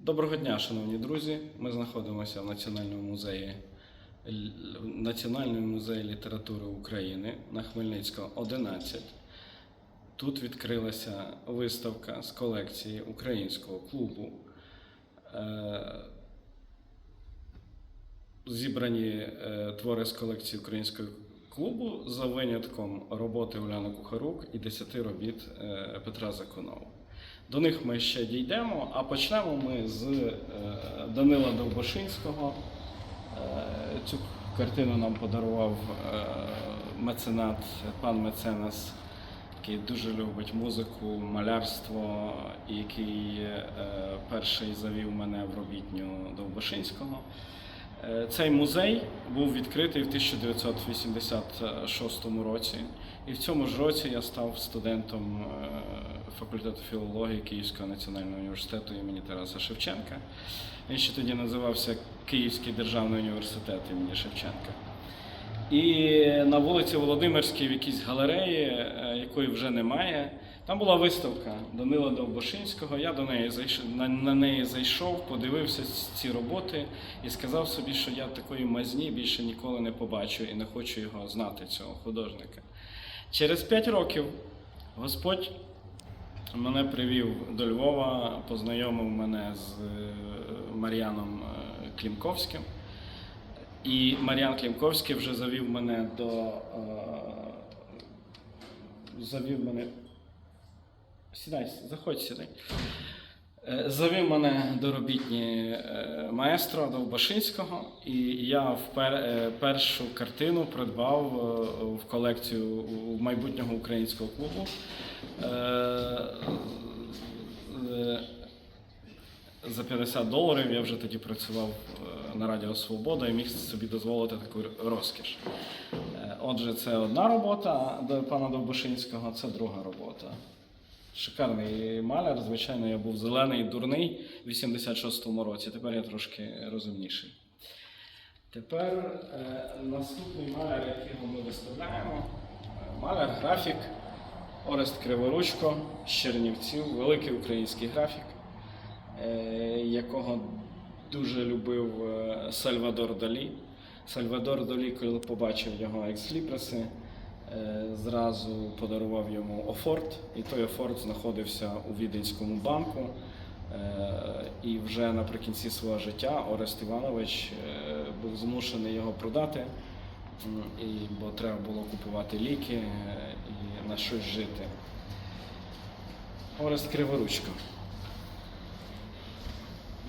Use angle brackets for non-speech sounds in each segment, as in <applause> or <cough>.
Доброго дня, шановні друзі. Ми знаходимося в Національному музеї Національному музеї літератури України на Хмельницького 11. Тут відкрилася виставка з колекції українського клубу. Е, Зібрані е, твори з колекції українського клубу за винятком роботи Уляни Кухарук і 10 робіт е, Петра Законова. До них ми ще дійдемо, а почнемо ми з е, Данила Довбошинського. Е, Цю картину нам подарував е, меценат, пан Меценас, який дуже любить музику, малярство, який перший завів мене в робітню Довбошинського. Е, Цей музей був відкритий в 1986 році, і в цьому ж році я став студентом е, факультету філології Київського національного університету імені Тараса Шевченка. Він ще тоді називався Київський державний університет імені Шевченка. І на вулиці Володимирській в якійсь галереї, е, якої вже немає, там була виставка Данила Довбошинського. Я до неї зайшов, на, неї зайшов, подивився ці роботи і сказав собі, що я такої мазні більше ніколи не побачу і не хочу його знати, цього художника. Через п'ять років Господь мене привів до Львова, познайомив мене з е, Мар'яном е, Клімковським. І Мар'ян Клімковський вже завів мене до. е, Завів мене. Сідай, заходь сідай. Е, Завів мене до робітні е, маестро Довбашинського, і я впер, е, першу картину придбав в колекцію майбутнього українського клубу. За 50 доларів я вже тоді працював е, на Радіо Свобода і міг собі дозволити таку розкіш. Е, Отже, це одна робота до пана Довбошинського, це друга робота. Шикарний маляр. Звичайно, я був зелений, дурний в 86-му році. Тепер я трошки розумніший. Тепер е, наступний маляр, якого ми виставляємо. Маляр, графік, Орест Криворучко з Чернівців, великий український графік, якого дуже любив е, Сальвадор Далі. Сальвадор Далі, коли побачив його екслібриси, е, зразу подарував йому Офорт, і той Офорт знаходився у Віденському банку. Е, І вже наприкінці свого життя Орест Іванович е, був змушений його продати, бо треба було купувати ліки е, і на щось жити. Орест Криворучко.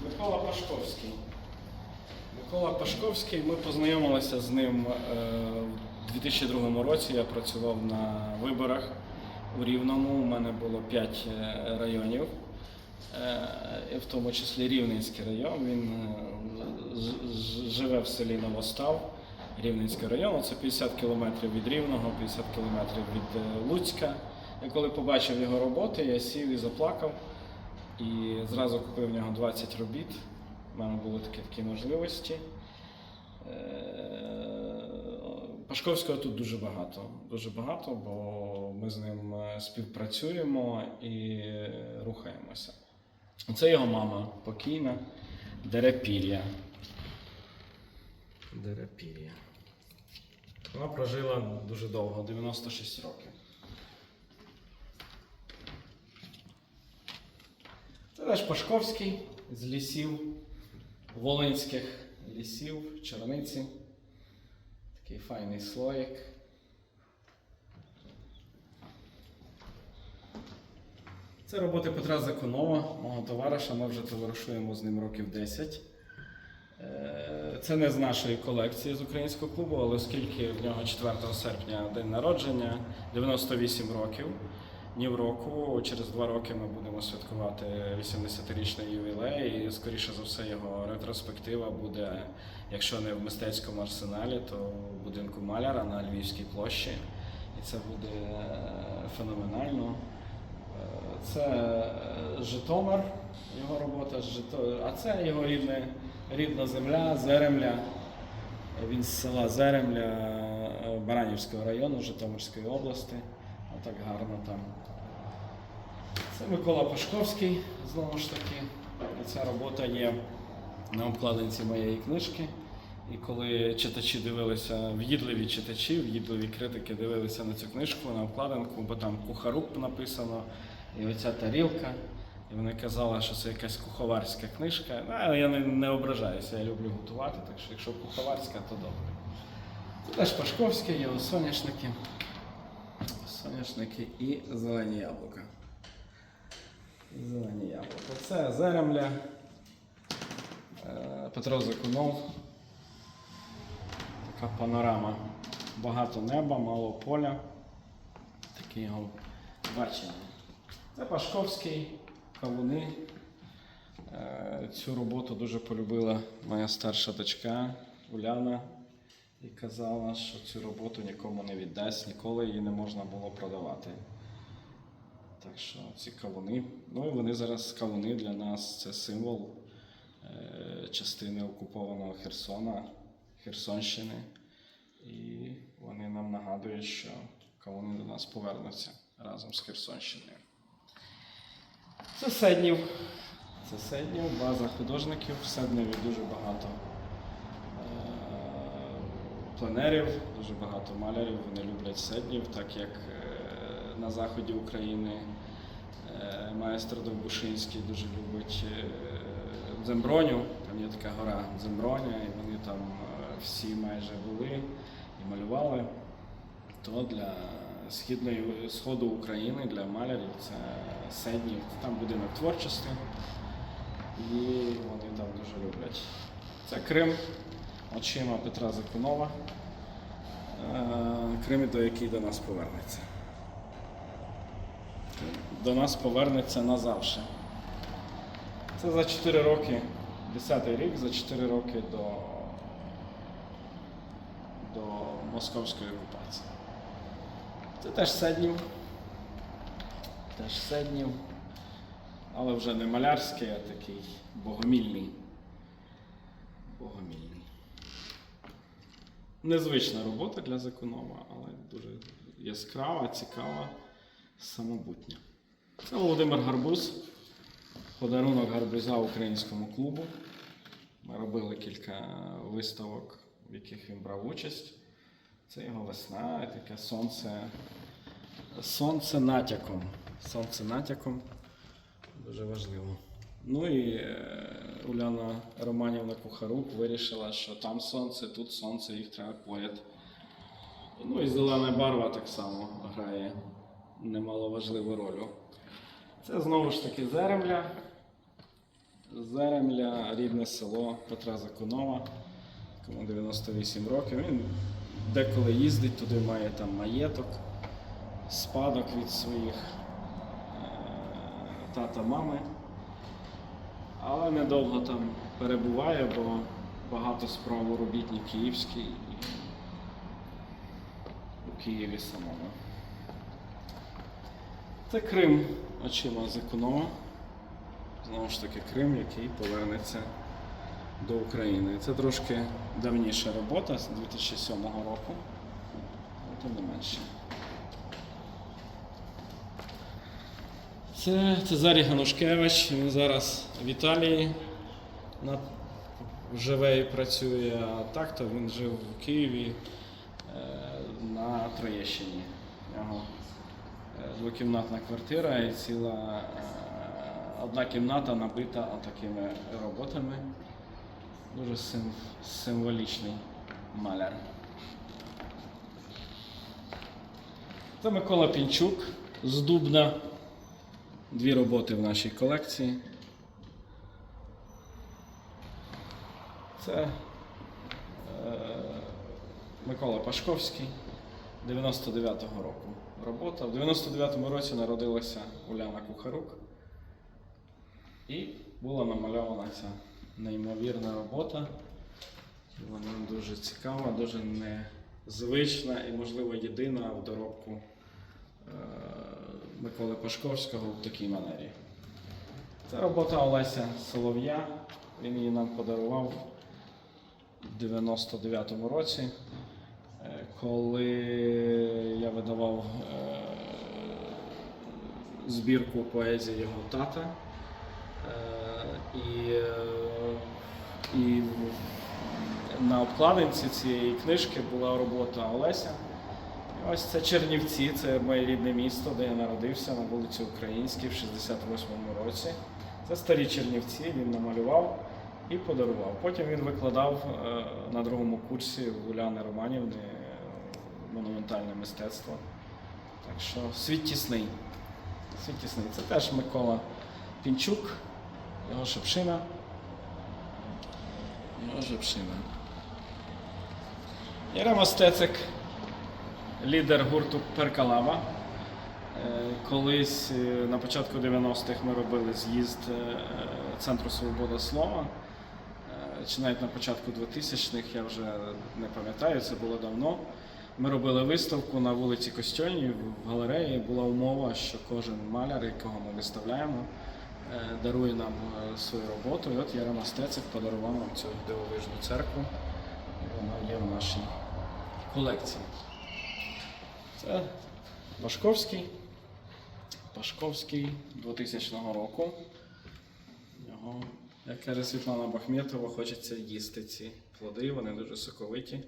Микола Пашковський. Микола Пашковський, ми познайомилися з ним е, у 2002 році. Я працював на виборах у Рівному. У мене було 5 районів, е, в тому числі Рівненський район. Він е, живе в селі Новостав Рівненського району. Це 50 кілометрів від Рівного, 50 кілометрів від е, Луцька. І коли побачив його роботи, я сів і заплакав. І зразу купив в нього 20 робіт. У мене були такі, такі можливості. Е, Пашковського тут дуже багато. Дуже багато, бо ми з ним е, співпрацюємо і рухаємося. Це його мама покійна, Дерепір'я. Дерепір'я. Вона прожила дуже довго, 96 років. Це теж Пашковський з лісів, волинських лісів, черниці. Такий файний слоїк. Це роботи Петра Законова, мого товариша. Ми вже товаришуємо з ним років 10. Е, Це не з нашої колекції з українського клубу, але оскільки в нього 4 серпня день народження, 98 років, ні в року, через два роки ми будемо святкувати 80-річний ювілей, і скоріше за все його ретроспектива буде, якщо не в мистецькому арсеналі, то в будинку маляра на Львівській площі. І це буде е, феноменально. Е, Це е, Житомир, його робота з Жито... а це його рідне, рідна земля, Зеремля. Він з села Зеремля Баранівського району Житомирської області. Отак гарно там. Це Микола Пашковський, знову ж таки. І ця робота є на обкладинці моєї книжки. І коли читачі дивилися, в'їдливі читачі, в'їдливі критики дивилися на цю книжку, на обкладинку, бо там кухарук написано, і оця тарілка. І вони казали, що це якась куховарська книжка. Ну, але я не, не ображаюся, я люблю готувати, так що якщо куховарська, то добре. Це теж Пашковське, є соняшники. Соняшники і зелені яблука. Зелені яблука. Це Зеремля. Е, Петро Закунов. Така панорама. Багато неба, мало поля. Таке його бачення. Це Пашковський, кавуни. Е, Цю роботу дуже полюбила моя старша дочка Уляна і казала, що цю роботу нікому не віддасть, ніколи її не можна було продавати. Так що ці кавуни. Ну і вони зараз кавуни для нас це символ е, частини окупованого Херсона, Херсонщини. І вони нам нагадують, що кавуни до нас повернуться разом з Херсонщиною. Це Седнів. Це Седнів, база художників. В Седневі дуже багато е, пленерів, дуже багато малярів. Вони люблять Седнів, так як е, на заході України е, майстер Довбушинський дуже любить е, Дземброню. Там є така гора Дземброня, і вони там е, всі майже були і малювали. То для східної сходу України, для малярів це Седнів, там будинок творчості. І вони там дуже люблять. Це Крим очима Петра Закунова. Крим, до який до нас повернеться. До нас повернеться назавше. Це за 4 роки, 10-й рік, за 4 роки до, до московської окупації. Це теж Седнів. Теж Седнів. Але вже не малярський, а такий богомільний. Богомільний. Незвична робота для Законова, але дуже яскрава, цікава, самобутня. Це Володимир Гарбуз. Подарунок гарбуза українському клубу. Ми робили кілька виставок, в яких він брав участь. Це його весна, і таке сонце. Сонце натяком. Сонце натяком. Дуже важливо. Ну і е, Уляна Романівна Кухарук вирішила, що там сонце, тут сонце, їх треба поряд. Ну і зелена барва так само грає немаловажливу роль. Це знову ж таки Зеремля. Зеремля, рідне село Петра Законова, якому 98 років. Він деколи їздить туди, має там маєток, спадок від своїх е, тата мами. Але недовго там перебуває, бо багато справ у робітні київській і у Києві самому. Це Крим очима Законова. Знову ж таки, Крим, який повернеться до України. Це трошки давніша робота з 2007 року, але не менше. Це Цезарій Ганушкевич, він зараз в Італії живе і працює, а так то він жив в Києві е, на Троєщині. Е, двокімнатна квартира і ціла е, одна кімната набита такими роботами. Дуже сим, символічний маляр. Це Микола Пінчук з Дубна. Дві роботи в нашій колекції. Це е, Микола Пашковський 99-го року робота. В 99-му році народилася Уляна Кухарук. І була намальована ця неймовірна робота. Вона дуже цікава, дуже незвична і, можливо, єдина в доробку е, Миколи Пашковського в такій манері. Це робота Олеся Солов'я. Він її нам подарував в 99-му році, коли я видавав е, збірку поезії його тата. Е, І в- на обкладинці цієї книжки була робота Олеся. І ось це Чернівці, це моє рідне місто, де я народився на вулиці Українській в 68-му році. Це старі Чернівці, він намалював і подарував. Потім він викладав е, на другому курсі у Уляни Романівни е, монументальне мистецтво. Так що світ тісний. Світ тісний. Це теж Микола Пінчук, його шепшина. Його шепшина. Ярема Стецик, лідер гурту Перкалава. Е, Колись е, на початку 90-х ми робили з'їзд е, Центру Свобода Слова. Чи навіть на початку 2000-х, я вже не пам'ятаю, це було давно. Ми робили виставку на вулиці Костьольній в галереї. Була умова, що кожен маляр, якого ми виставляємо, е, дарує нам е, свою роботу. І от Ярема Стецик подарував нам цю дивовижну церкву. Вона є в нашій колекції. Це Пашковський. Пашковський 2000 року. Його, як каже Світлана Бахметова, хочеться їсти ці плоди, вони дуже соковиті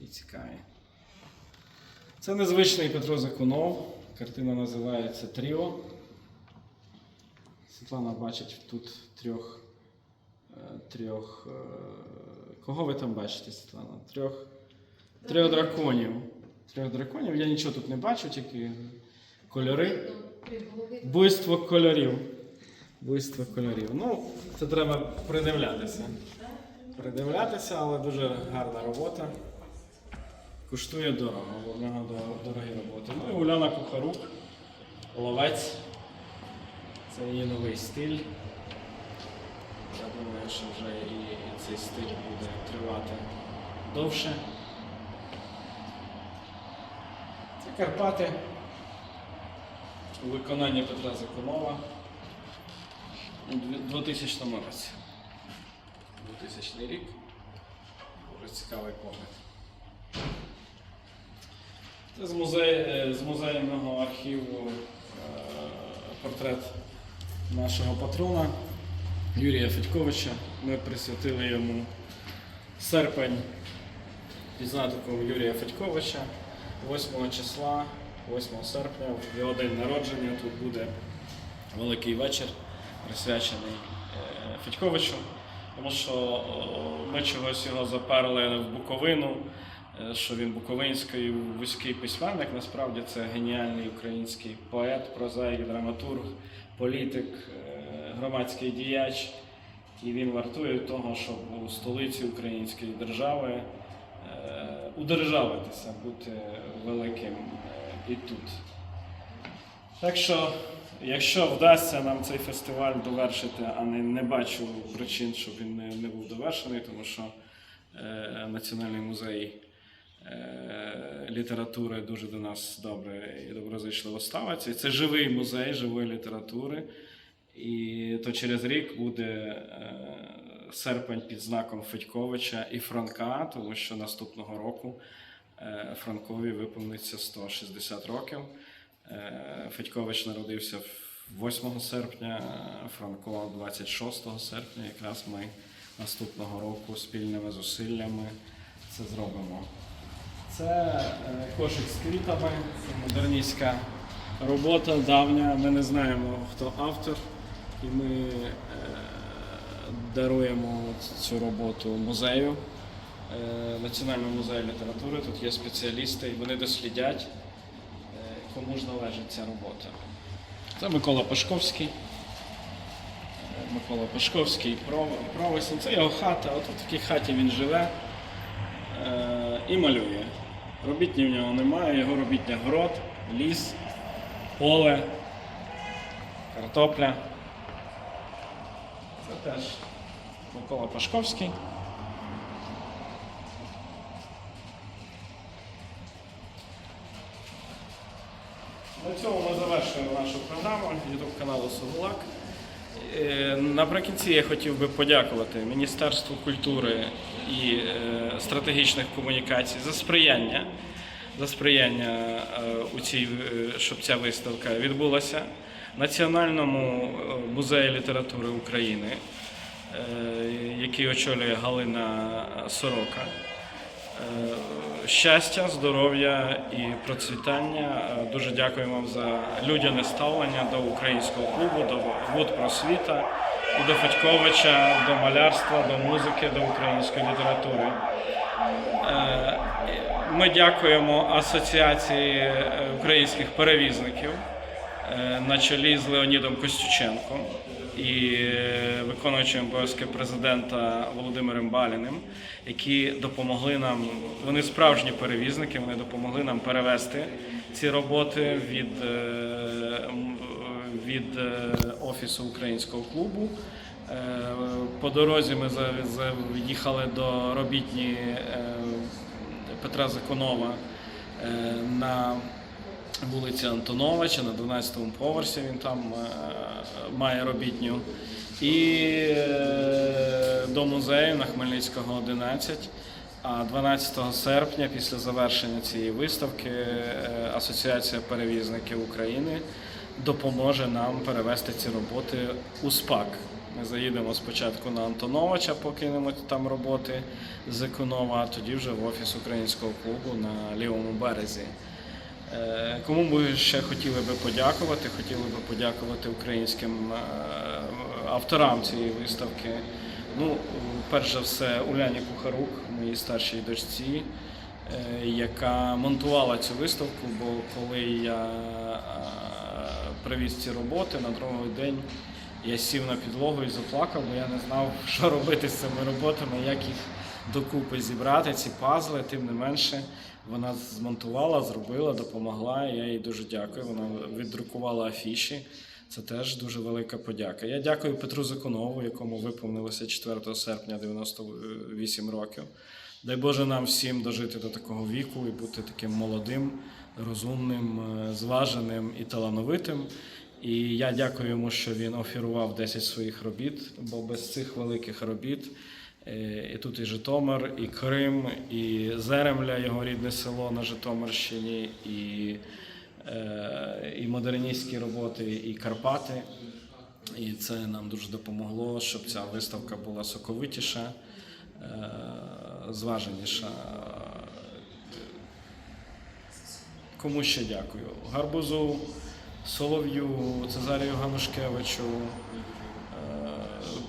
і цікаві. Це незвичний Петро Закунов. Картина називається Тріо. Світлана бачить тут трьох. е, трьох е, кого ви там бачите, Світлана? Трьох, трьох драконів. Трьох драконів. Я нічого тут не бачу, тільки кольори. Буйство кольорів. Буйство кольорів. Ну, це треба придивлятися. Придивлятися, але дуже гарна робота. Коштує дорого, бо в нього дорогі роботи. Ну і Уляна Кухарук, ловець. Це її новий стиль. Я думаю, що вже і цей стиль буде тривати довше. Це Карпати у виконанні Петра Законова у дві- 2000 році. 2000 рік. Дуже цікавий погляд. Це з, музей, е, з музейного архіву е, портрет нашого патрона Юрія Федьковича. Ми присвятили йому серпень пізнатиком Юрія Федьковича 8 числа, 8 серпня, його день народження. Тут буде великий вечір, присвячений е, Федьковичу, тому що ми чогось його заперли в Буковину, що він буковинський вузький письменник. Насправді це геніальний український поет, прозаїк, драматург, політик, е, громадський діяч. І він вартує того, щоб у столиці української держави е, удержавитися, бути великим е, і тут. Так що, якщо вдасться нам цей фестиваль довершити, а не, не бачу причин, щоб він не, не був довершений, тому що е, Національний музей е, літератури дуже до нас добре і доброзичливо ставиться. І це живий музей живої літератури. І то через рік буде е, серпень під знаком Федьковича і Франка, тому що наступного року е, Франкові виповниться 160 років. Е, Федькович народився 8 серпня, е, Франко 26 серпня. Якраз ми наступного року спільними зусиллями це зробимо. Це е, кошик з квітами, це модерністська робота давня. Ми не знаємо, хто автор, і ми е, даруємо цю роботу музею, е, Національному музею літератури. Тут є спеціалісти, і вони дослідять, кому ж належить ця робота. Це Микола Пашковський. Микола Пашковський, Пров- Це його хата. От у такій хаті він живе і малює. Робітні в нього немає, його робітня город, ліс, поле, картопля. Це теж Микола Пашковський. На цьому ми завершуємо нашу програму YouTube каналу Сугулак. Е, Наприкінці я хотів би подякувати Міністерству культури і е, стратегічних комунікацій за сприяння, за сприяння е, у цій, щоб ця виставка відбулася. Національному музею літератури України, який очолює Галина Сорока. Щастя, здоров'я і процвітання. Е, Дуже дякую вам за людяне ставлення до українського клубу, до вуд просвіта до Федьковича, до малярства, до музики, до української літератури. Е, Ми дякуємо Асоціації е, українських перевізників на чолі з Леонідом Костюченком і е, виконуючим обов'язки президента Володимиром Баліним, які допомогли нам. Вони справжні перевізники, вони допомогли нам перевести ці роботи від, е, від е, офісу українського клубу. По дорозі ми заїхали до робітні Петра Законова на вулиці Антоновича на 12-му поверсі. Він там має робітню. І е, до музею на Хмельницького 11. А 12 серпня, після завершення цієї виставки, е, Асоціація перевізників України допоможе нам перевести ці роботи у СПАК. Ми заїдемо спочатку на Антоновича, покинемо там роботи з Еконова, а тоді вже в офіс українського клубу на лівому березі. Е, Кому ми ще хотіли би подякувати? Хотіли би подякувати українським е, авторам цієї виставки. Ну, перш за все, Уляні Кухарук, моїй старшій дочці, е, яка монтувала цю виставку, бо коли я привіз ці роботи на другий день, я сів на підлогу і заплакав, бо я не знав, <laughs> що робити з цими роботами, як їх докупи зібрати, ці пазли. Тим не менше, вона змонтувала, зробила, допомогла. Я їй дуже дякую. Вона віддрукувала афіші. Це теж дуже велика подяка. Я дякую Петру Законову, якому виповнилося 4 серпня 98 років. Дай Боже нам всім дожити до такого віку і бути таким молодим, розумним, е, зваженим і талановитим. І я дякую йому, що він офірував 10 своїх робіт, бо без цих великих робіт і тут і Житомир, і Крим, і Зеремля, його рідне село на Житомирщині, і, е, і модерністські роботи, і Карпати. І це нам дуже допомогло, щоб ця виставка була соковитіша, е, зваженіша. Кому ще дякую? Гарбузу, Солов'ю, Цезарію Ганушкевичу,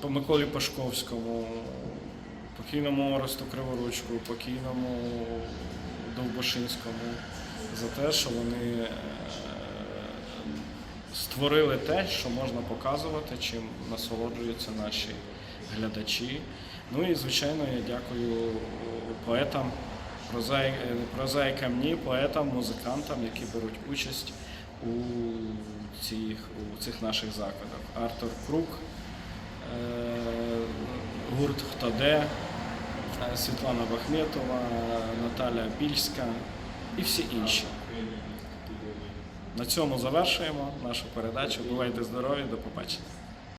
е, Миколі Пашковському, покійному Оресту Криворучку, покійному Довбошинському за те, що вони е, створили те, що можна показувати, чим насолоджуються наші глядачі. Ну і звичайно, я дякую поетам, е, прозаїкам ні, поетам, музикантам, які беруть участь у цих, у цих наших закладах. Артур Крук, е, гурт Хто де, Світлана Бахметова, Наталя Більська і всі інші. На цьому завершуємо нашу передачу. Бувайте здорові, до побачення.